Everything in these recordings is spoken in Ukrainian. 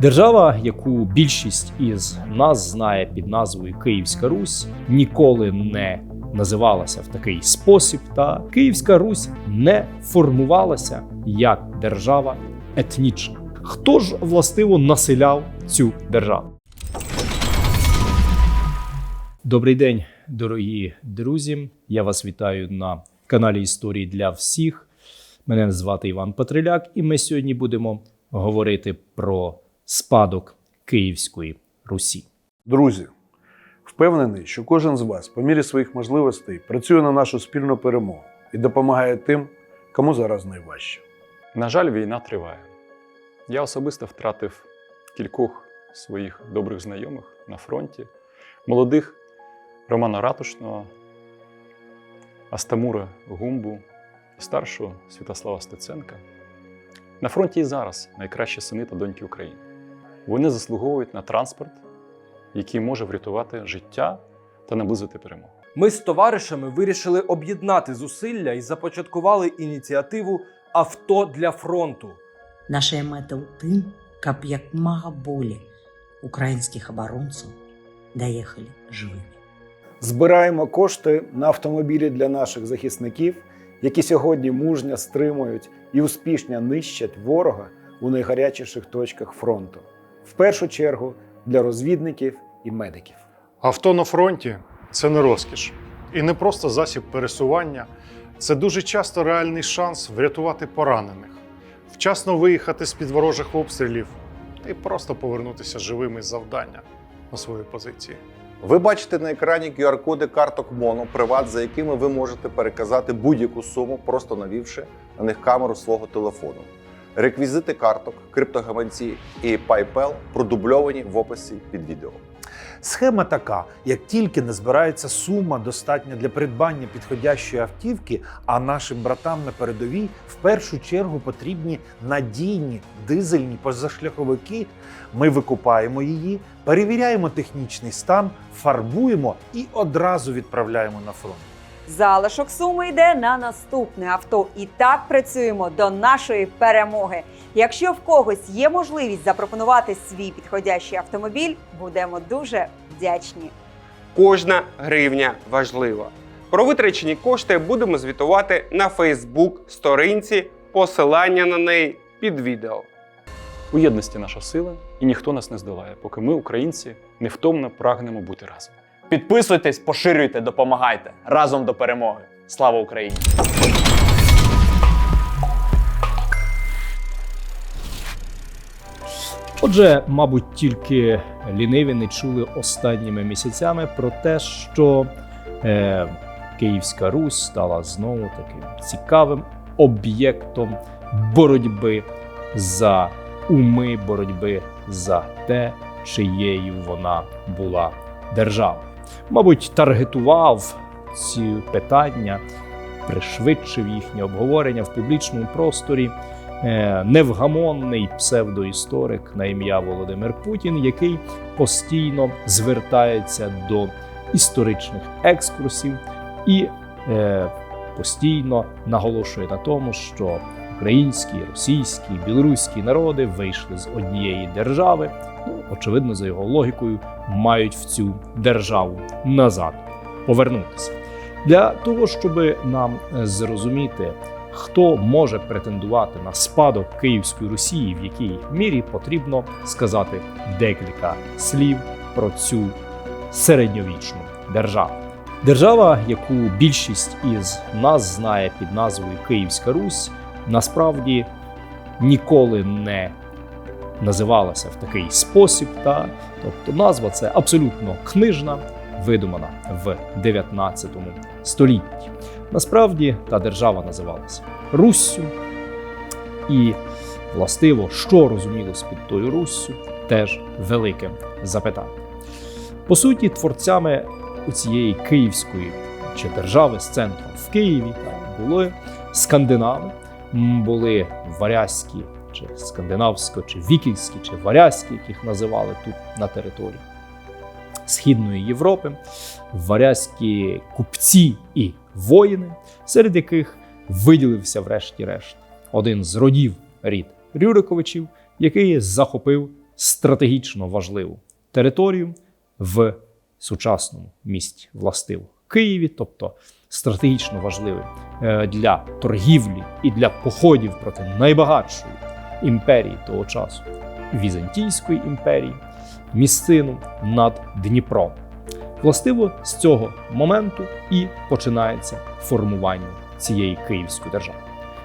Держава, яку більшість із нас знає під назвою Київська Русь, ніколи не називалася в такий спосіб, та Київська Русь не формувалася як держава етнічна. Хто ж властиво населяв цю державу? Добрий день, дорогі друзі. Я вас вітаю на каналі Історії для всіх. Мене звати Іван Патриляк, і ми сьогодні будемо говорити про спадок Київської Русі. Друзі, впевнений, що кожен з вас, по мірі своїх можливостей, працює на нашу спільну перемогу і допомагає тим, кому зараз найважче. На жаль, війна триває. Я особисто втратив кількох своїх добрих знайомих на фронті, молодих Романа Ратушного, Астамура Гумбу старшого Святослава Стеценка. На фронті і зараз найкращі сини та доньки України. Вони заслуговують на транспорт, який може врятувати життя та наблизити перемогу. Ми з товаришами вирішили об'єднати зусилля і започаткували ініціативу Авто для фронту. Наша мета ў тым, каб як мага болей украінскіх абаронцаў даехалі жывымі. Збираємо кошти на автомобілі для наших захисників, які сьогодні мужньо стримують і успішно нищать ворога у найгарячіших точках фронту. В першу чергу для розвідників і медиків. Авто на фронті це не розкіш і не просто засіб пересування. Це дуже часто реальний шанс врятувати поранених, вчасно виїхати з під ворожих обстрілів і просто повернутися живими з завдання на свої позиції. Ви бачите на екрані QR-коди карток Моно Приват, за якими ви можете переказати будь-яку суму, просто навівши на них камеру свого телефону. Реквізити карток, криптогаманці і PayPal продубльовані в описі під відео. Схема така: як тільки не збирається сума достатня для придбання підходящої автівки, а нашим братам на передовій в першу чергу потрібні надійні дизельні позашляховики. Ми викупаємо її, перевіряємо технічний стан, фарбуємо і одразу відправляємо на фронт. Залишок суми йде на наступне авто. І так працюємо до нашої перемоги. Якщо в когось є можливість запропонувати свій підходящий автомобіль, будемо дуже вдячні. Кожна гривня важлива. Про витрачені кошти будемо звітувати на Фейсбук сторінці, посилання на неї під відео. У єдності наша сила, і ніхто нас не здолає, поки ми, українці, невтомно прагнемо бути разом. Підписуйтесь, поширюйте, допомагайте разом до перемоги. Слава Україні! Отже, мабуть, тільки ліниві не чули останніми місяцями про те, що е, Київська Русь стала знову таким цікавим об'єктом боротьби за уми, боротьби за те, чиєю вона була державою. Мабуть, таргетував ці питання, пришвидшив їхнє обговорення в публічному просторі е, невгамонний псевдоісторик на ім'я Володимир Путін, який постійно звертається до історичних екскурсів і е, постійно наголошує на тому, що українські, російські, білоруські народи вийшли з однієї держави. Ну, очевидно, за його логікою, мають в цю державу назад повернутися. Для того, щоб нам е, зрозуміти, хто може претендувати на спадок Київської Росії, в якій мірі потрібно сказати декілька слів про цю середньовічну державу. Держава, яку більшість із нас знає під назвою Київська Русь, насправді ніколи не називалася в такий спосіб. Та, тобто назва це абсолютно книжна, видумана в 19 столітті. Насправді та держава називалася Руссю. І властиво, що розумілось під тою Руссю, теж велике запитання. По суті, творцями цієї київської чи держави з центром в Києві були скандинави, були варязькі чи скандинавсько, чи вікінські, чи варязькі, яких називали тут на території Східної Європи, варязькі купці і воїни, серед яких виділився, врешті-решт, один з родів рід Рюриковичів, який захопив стратегічно важливу територію в сучасному місті властиво Києві, тобто стратегічно важливий е, для торгівлі і для походів проти найбагатшої імперії того часу Візантійської імперії, місцину над Дніпром. Властиво з цього моменту і починається формування цієї Київської держави.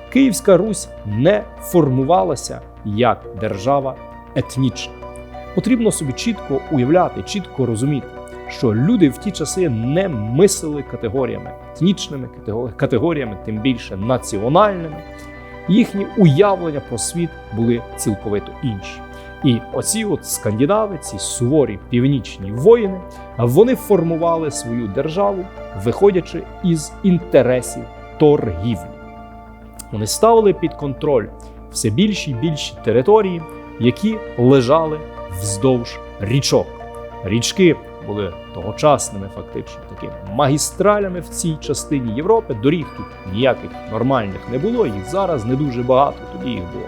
Київська Русь не формувалася як держава етнічна. Потрібно собі чітко уявляти, чітко розуміти, що люди в ті часи не мислили категоріями етнічними, категоріями, тим більше національними. Їхні уявлення про світ були цілковито інші. І оці от скандинави, ці суворі північні воїни, вони формували свою державу, виходячи із інтересів торгівлі. Вони ставили під контроль все більші й більші території, які лежали вздовж річок. Річки були тогочасними, фактично такими магістралями в цій частині Європи. Доріг тут ніяких нормальних не було, їх зараз не дуже багато, тоді їх було.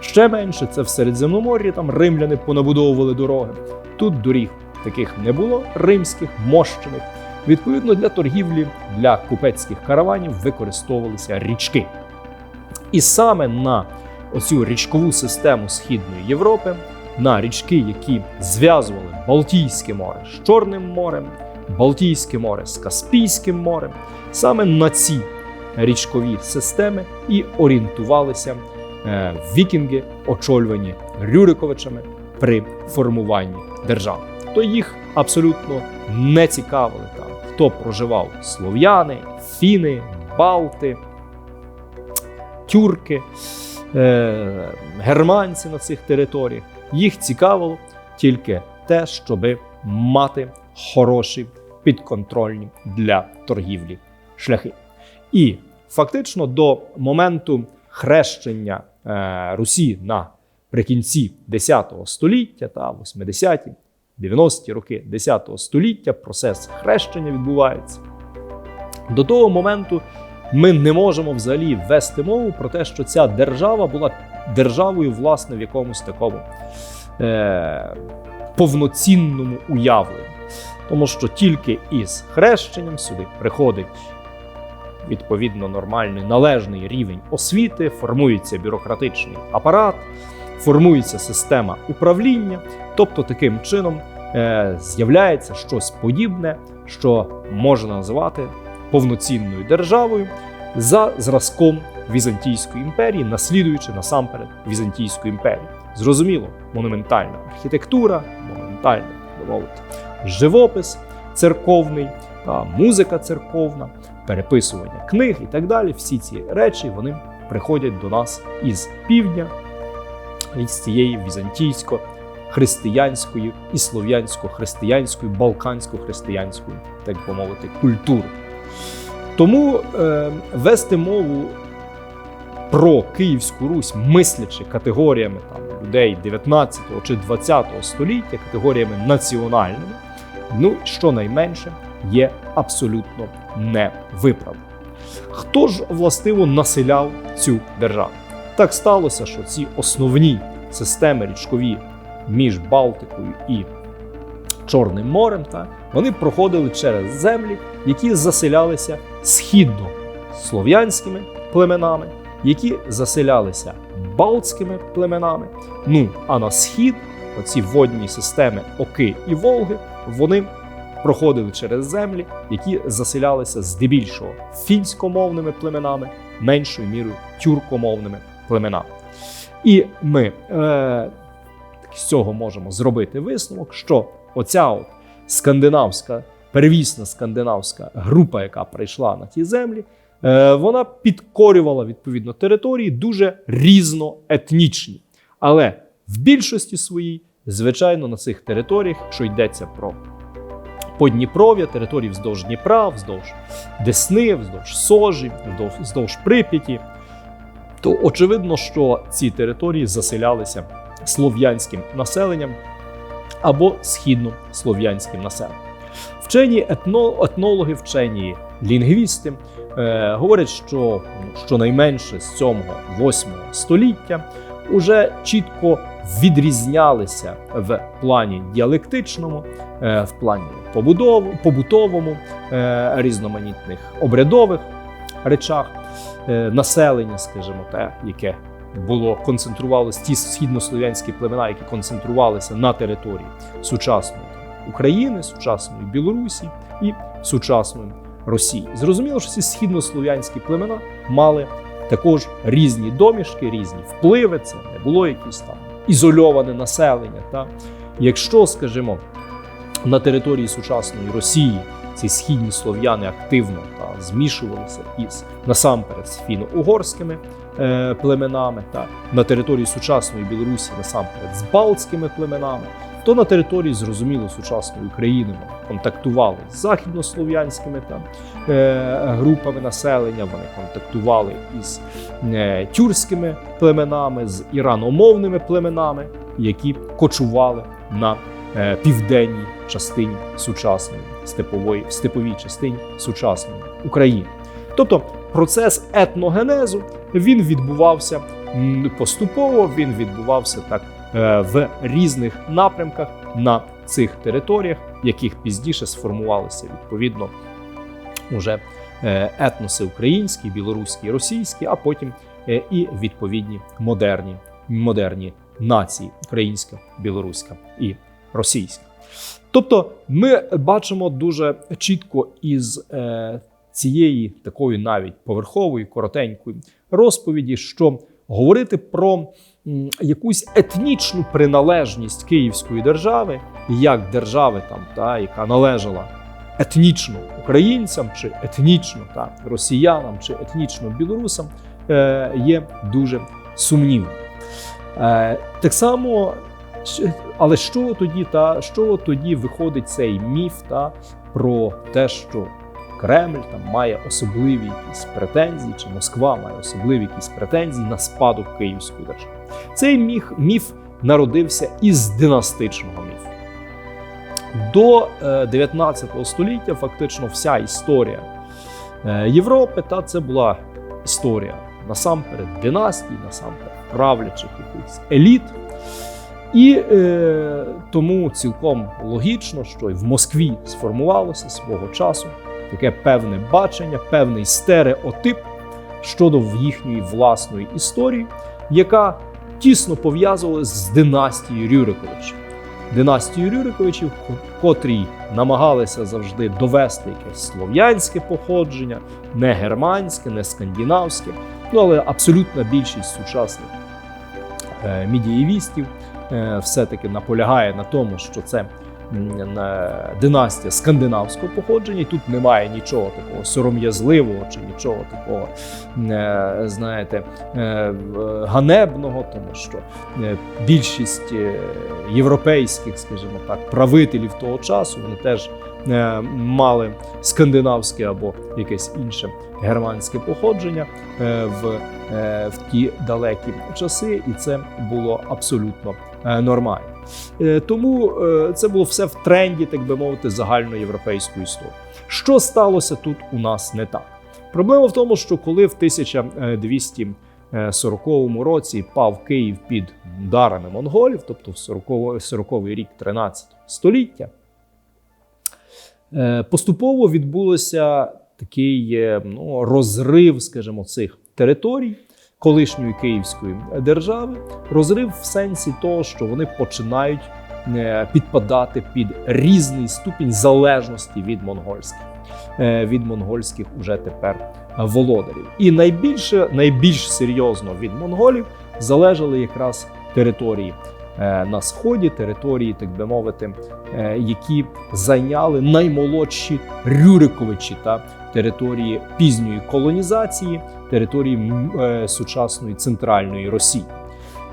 Ще менше це в Середземномор'ї, там римляни понабудовували дороги. Тут доріг таких не було, римських, мощених. Відповідно, для торгівлі, для купецьких караванів використовувалися річки. І саме на оцю річкову систему Східної Європи, на річки, які зв'язували Балтійське море з Чорним морем, Балтійське море з Каспійським морем, саме на ці річкові системи і орієнтувалися е, вікінги, очолювані Рюриковичами при формуванні держави. То їх абсолютно не цікавили там, хто проживав слов'яни, фіни, балти, тюрки, е, германці на цих територіях. Їх цікавило тільки те, щоб мати хороші підконтрольні для торгівлі шляхи. І фактично до моменту хрещення е, Русі наприкінці 10 століття та 80-ті, 90-ті роки 10 століття процес хрещення відбувається. До того моменту ми не можемо взагалі вести мову про те, що ця держава була державою, власне, в якомусь такому е, повноцінному уявленні. Тому що тільки із хрещенням сюди приходить відповідно нормальний належний рівень освіти, формується бюрократичний апарат, формується система управління, тобто таким чином е, з'являється щось подібне, що можна називати повноцінною державою за зразком Візантійської імперії, наслідуючи насамперед Візантійську імперію. Зрозуміло, монументальна архітектура, би мовити, живопис церковний, музика церковна, переписування книг і так далі. Всі ці речі вони приходять до нас із півдня, із цієї візантійсько-християнської і слов'янсько-християнської, балкансько-християнської, так би мовити, культури. Тому е, вести мову про Київську Русь, мислячи категоріями там, людей 19 чи 20 століття, категоріями національними, ну щонайменше є абсолютно невиправдано. Хто ж властиво населяв цю державу? Так сталося, що ці основні системи річкові між Балтикою і Чорним морем, та, вони проходили через землі, які заселялися східно слов'янськими племенами, які заселялися балтськими племенами. Ну а на схід, оці водні системи Оки і Волги, вони проходили через землі, які заселялися здебільшого фінськомовними племенами, меншою мірою тюркомовними племенами. І ми е, з цього можемо зробити висновок, що оця от скандинавська, первісна скандинавська група, яка прийшла на ті землі, вона підкорювала відповідно території дуже різноетнічні. Але в більшості своїй, звичайно, на цих територіях, якщо йдеться про Подніпров'я, території вздовж Дніпра, вздовж Десни, вздовж Сожі, вздовж, вздовж Прип'яті, то очевидно, що ці території заселялися слов'янським населенням або східнослов'янським населенням. Вчені етно, етнологи, вчені лінгвісти е, говорять, що щонайменше з 7-8 століття уже чітко відрізнялися в плані діалектичному, е, в плані побудов- побутовому, е, різноманітних обрядових речах е, населення, скажімо, те, яке було концентрувалося, ті східнослов'янські племена, які концентрувалися на території сучасної України, сучасної Білорусі і сучасної Росії. Зрозуміло, що ці східнослов'янські племена мали також різні домішки, різні впливи. Це не було якісь там ізольоване населення. Та якщо, скажімо, на території сучасної Росії ці східні слов'яни активно та змішувалися із насамперед з фіно-угорськими е, племенами, та на території сучасної Білорусі насамперед з балтськими племенами, то на території, зрозуміло, сучасної України контактували з західнослов'янськими там е, групами населення. Вони контактували із е, тюркськими племенами, з іраномовними племенами, які кочували на е, південній частині сучасної степової степовій частині сучасної України. Тобто процес етногенезу він відбувався поступово, він відбувався так в різних напрямках на цих територіях, яких пізніше сформувалися відповідно уже е, етноси українські, білоруські, російські, а потім е, і відповідні модерні, модерні нації українська, білоруська і російська. Тобто, ми бачимо дуже чітко із е, цієї такої навіть поверхової, коротенької розповіді, що говорити про якусь етнічну приналежність Київської держави як держави, там та яка належала етнічно українцям, чи етнічно та росіянам, чи етнічно білорусам, е, є дуже сумнівним. Е, так само, але що тоді та що тоді виходить цей міф та про те, що Кремль там має особливі якісь претензії, чи Москва має особливі якісь претензії на спадок Київської держави. Цей міф, міф народився із династичного міфу. До е, 19 століття фактично вся історія е, Європи та це була історія насамперед династій, насамперед правлячих якихось еліт. І е, тому цілком логічно, що і в Москві сформувалося свого часу таке певне бачення, певний стереотип щодо їхньої власної історії, яка тісно пов'язувалася з династією Рюриковичів. Династію Рюриковичів, ко- котрі намагалися завжди довести якесь слов'янське походження, не германське, не скандинавське. Ну але абсолютна більшість сучасних е, медієвістів е, все-таки наполягає на тому, що це династія скандинавського походження, і тут немає нічого такого сором'язливого чи нічого такого, е, знаєте, е, ганебного, тому що е, більшість європейських, скажімо так, правителів того часу вони теж мали скандинавське або якесь інше германське походження е, в, е, в ті далекі часи, і це було абсолютно е, нормально. Е, Тому е, це було все в тренді, так би мовити, загальноєвропейської історії. Що сталося тут у нас не так? Проблема в тому, що коли в 1240 році пав Київ під ударами монголів, тобто в 40 40-й рік 13 століття, е, поступово відбулося такий е, ну, розрив, скажімо, цих територій колишньої Київської держави, розрив в сенсі того, що вони починають е, підпадати під різний ступінь залежності від монгольських, е, від монгольських уже тепер володарів. І найбільше, найбільш серйозно від монголів залежали якраз території е, на сході, території, так би мовити, е, які зайняли наймолодші Рюриковичі та території пізньої колонізації, території е, сучасної центральної Росії,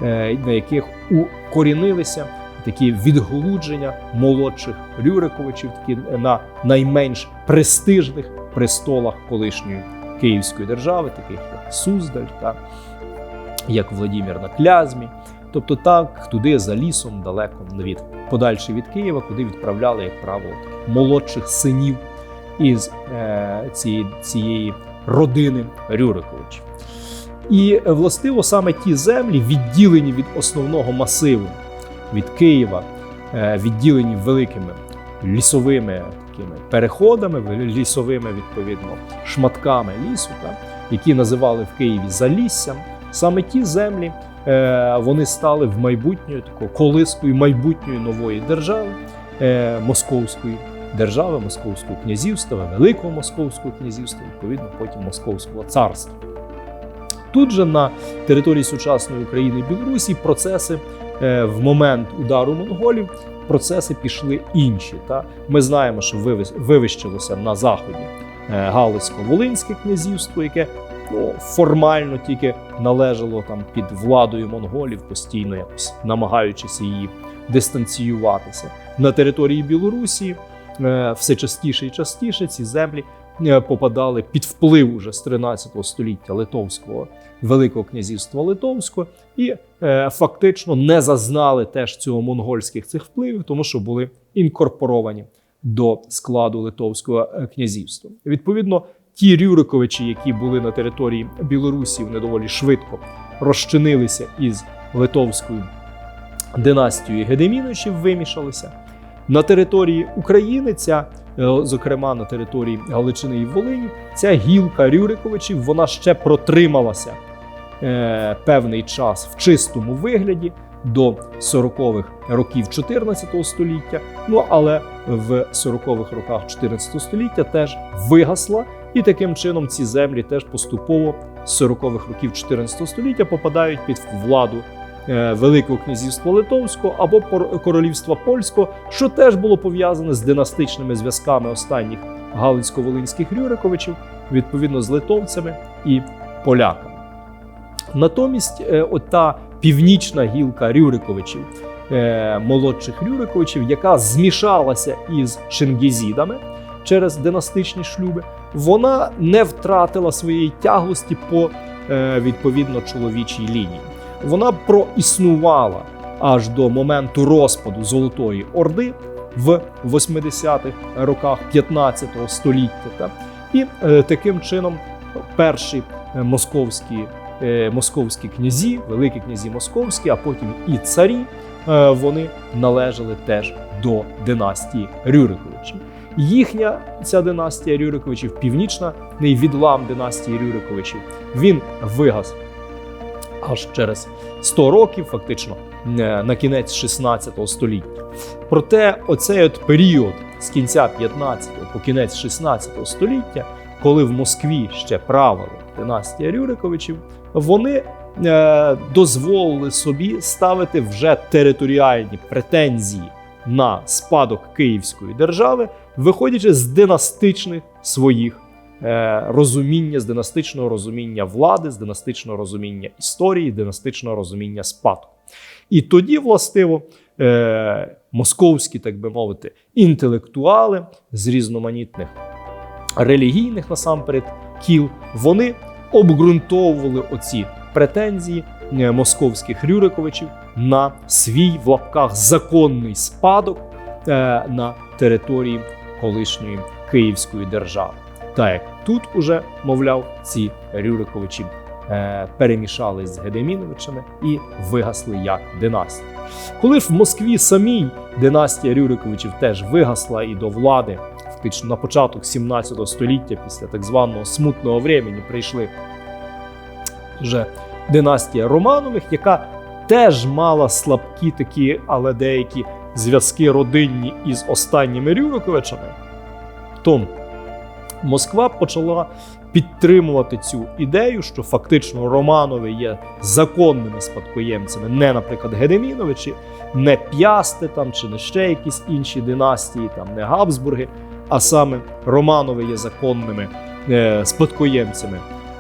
е, на яких укорінилися такі відголудження молодших Рюриковичів, такі на найменш престижних престолах колишньої Київської держави, таких як Суздаль та як Владімір на Клязьмі. Тобто так, туди за лісом, далеко від подальше від Києва, куди відправляли, як правило, молодших синів із е, цієї, цієї родини Рюриковичів. І е, властиво саме ті землі, відділені від основного масиву, від Києва, е, відділені великими лісовими такими переходами, лісовими відповідно шматками лісу, та, які називали в Києві Заліссям. Саме ті землі вони стали в майбутньою такою колискою майбутньої нової держави, е, московської держави, московського князівства, великого московського князівства, відповідно, потім московського царства. Тут же на території сучасної України і Білорусі процеси е, в момент удару монголів процеси пішли інші. Та ми знаємо, що вивищилося на заході е, Галицько-Волинське князівство, яке ну, формально тільки належало там під владою монголів, постійно якось намагаючись її дистанціюватися. На території Білорусі е, все частіше і частіше ці землі е, попадали під вплив уже з 13 століття Литовського Великого князівства Литовського і е, фактично не зазнали теж цього монгольських цих впливів, тому що були інкорпоровані до складу Литовського князівства. Відповідно, ті Рюриковичі, які були на території Білорусі, вони доволі швидко розчинилися із литовською династією Гедеміновичів, вимішалися. На території України ця, е, зокрема на території Галичини і Волині, ця гілка Рюриковичів вона ще протрималася е, певний час в чистому вигляді до 40-х років 14 століття. Ну але в 40-х роках 14 століття теж вигасла, і таким чином ці землі теж поступово з 40-х років 14 століття попадають під владу е, Великого князівства Литовського або королівства Польського, що теж було пов'язане з династичними зв'язками останніх Галицько-Волинських Рюриковичів, відповідно з литовцями і поляками. Натомість, е, ота північна гілка Рюриковичів, е, молодших Рюриковичів, яка змішалася із Чингізідами через династичні шлюби, вона не втратила своєї тяглості по е, відповідно чоловічій лінії. Вона проіснувала аж до моменту розпаду Золотої Орди в 80-х роках 15 століття. Та? І е, таким чином перші е, московські, московські князі, великі князі московські, а потім і царі, вони належали теж до династії Рюриковичів. Їхня ця династія Рюриковичів, північна відлам династії Рюриковичів, він вигас аж через 100 років, фактично е, на кінець 16 століття. Проте оцей от період з кінця 15 по кінець 16 століття, коли в Москві ще правила династія Рюриковичів, вони е, дозволили собі ставити вже територіальні претензії на спадок Київської держави, виходячи з династичних своїх е, розуміння, з династичного розуміння влади, з династичного розуміння історії, династичного розуміння спадку. І тоді, властиво, е, московські, так би мовити, інтелектуали з різноманітних релігійних насамперед кіл, вони обґрунтовували оці претензії е, московських Рюриковичів на свій в лапках законний спадок на території колишньої Київської держави. Так як тут уже, мовляв, ці Рюриковичі е, перемішались з Гедеміновичами і вигасли як династія. Коли ж в Москві самій династія Рюриковичів теж вигасла і до влади, фактично на початок 17 століття, після так званого смутного времени, прийшли вже династія Романових, яка теж мала слабкі такі, але деякі зв'язки родинні із останніми Рюриковичами, то Москва почала підтримувати цю ідею, що фактично Романови є законними спадкоємцями, не, наприклад, Гедеміновичі, не П'ясти там чи не ще якісь інші династії, там не Габсбурги, а саме Романови є законними е, спадкоємцями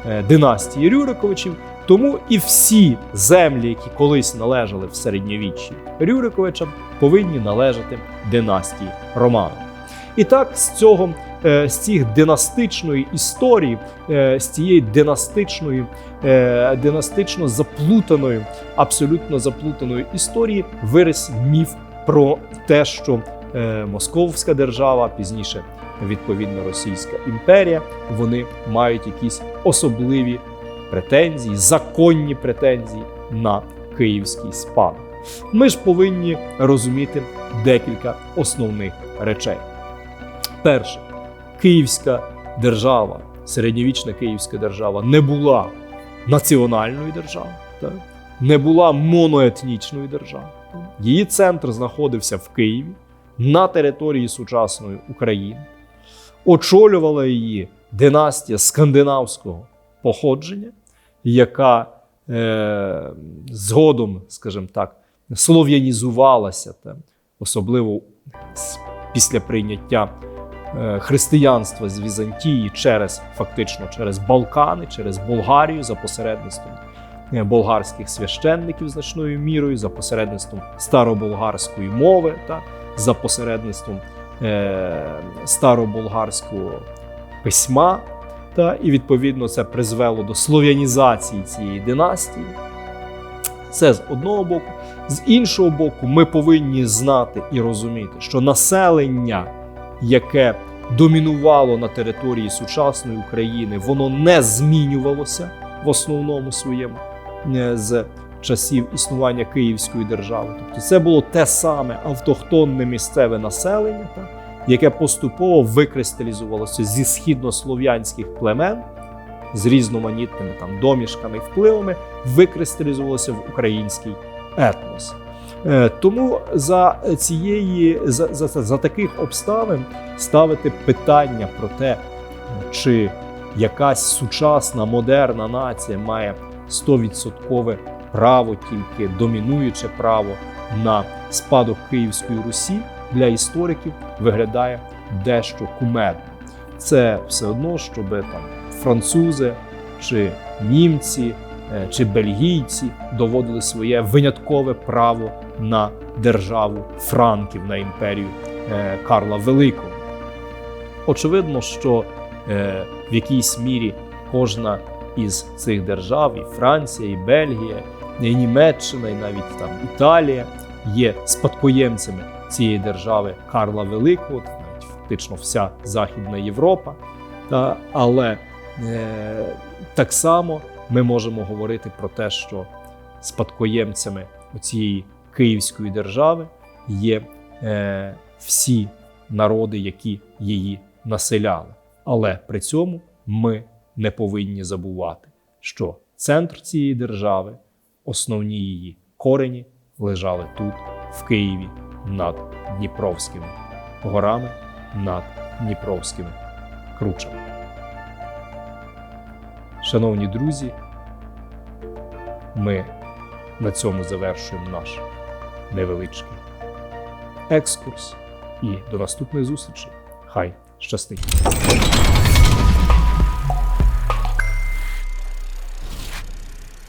е, династії Рюриковичів. Тому і всі землі, які колись належали в середньовіччі Рюриковичам, повинні належати династії Романових. І так з цього е, з цих династичної історії, е, з цієї династичної, е, династично заплутаної, абсолютно заплутаної історії виріс міф про те, що Московська держава, пізніше відповідно Російська імперія, вони мають якісь особливі претензії, законні претензії на київський спадок. Ми ж повинні розуміти декілька основних речей. Перше, Київська держава, середньовічна Київська держава не була національною державою, так? не була моноетнічною державою. Її центр знаходився в Києві на території сучасної України. Очолювала її династія скандинавського походження, яка е, згодом, скажімо так, слов'янізувалася, особливо після прийняття е, християнства з Візантії через фактично через Балкани, через Болгарію за посередництвом е, болгарських священників значною мірою, за посередництвом староболгарської мови, та, за посередництвом е, староболгарського письма. Та, і відповідно це призвело до слов'янізації цієї династії. Це з одного боку. З іншого боку, ми повинні знати і розуміти, що населення, яке домінувало на території сучасної України, воно не змінювалося в основному своєму е, з часів існування Київської держави. Тобто це було те саме автохтонне місцеве населення, так, яке поступово викристалізувалося зі східнослов'янських племен з різноманітними там домішками впливами, викристалізувалося в український етнос. Е, Тому за цієї за, за, за таких обставин ставити питання про те, чи якась сучасна модерна нація має 100% право, тільки домінуюче право на спадок Київської Русі для істориків виглядає дещо кумедно. Це все одно, щоб там французи чи німці е, чи бельгійці доводили своє виняткове право на державу франків на імперію е, Карла Великого. Очевидно, що е, в якійсь мірі кожна із цих держав, і Франція, і Бельгія, і Німеччина, і навіть там Італія є спадкоємцями цієї держави Карла Великого, навіть фактично вся Західна Європа. Та, але е, так само ми можемо говорити про те, що спадкоємцями цієї Київської держави є е, всі народи, які її населяли. Але при цьому ми не повинні забувати, що центр цієї держави, основні її корені лежали тут, в Києві, над Дніпровськими горами, над Дніпровськими кручами. Шановні друзі, ми на цьому завершуємо наш невеличкий екскурс і до наступної зустрічі. Хай щастить!